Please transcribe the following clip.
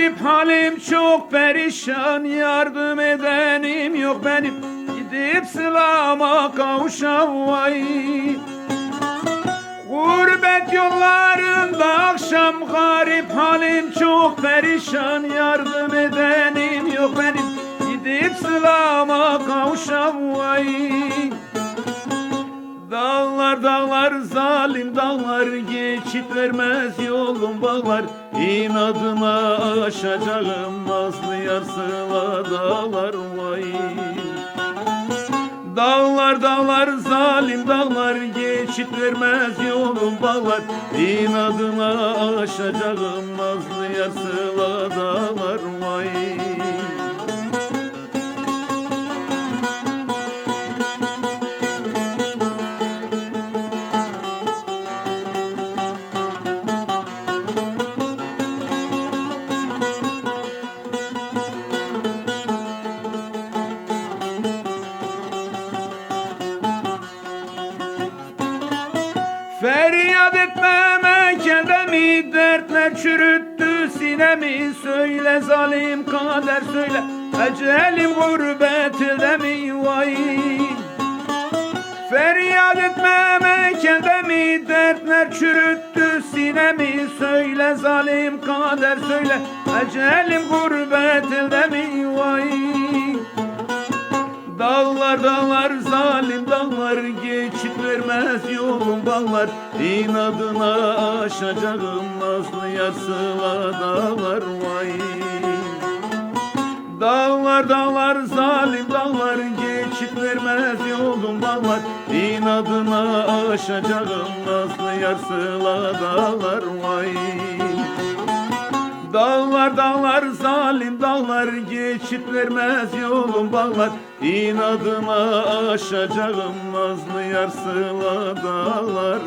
garip halim çok perişan Yardım edenim yok. Benim Gidip sılama kavuşam vay. Gurbet yollarında akşam garip halim çok perişan Yardım edenim yok. Benim Gidip sılama kavuşam vay Dağlar dağlar zalim dağlar geçit vermez yolum bağlar. İnadıma aşacağım nazlı yar sıla dağlar vay. Dağlar dağlar zalim dağlar geçit vermez yolum bağlar. İnadıma aşacağım nazlı yar sıla dağlar vay Feryat etmeme kendimi dertler çürüttü sinemi Söyle zalim kader söyle ecelim gurbetinde mi vay. Feryat etmeme kendimi dertler çürüttü sinemi Söyle zalim kader söyle ecelim gurbetinde mi vay Dağlar dağlar zalim dağlar geçit vermez yolum bağlar İnadına aşacağım nazlı yar sıla dağlar vay. Dağlar dağlar zalim dağlar geçit vermez yolum bağlar İnadına aşacağım nazlı yar sıla dağlar vay Dağlar dağlar zalim dağlar geçit vermez yolum bağlar. İnadıma aşacağım nazlı yar sıla dağlar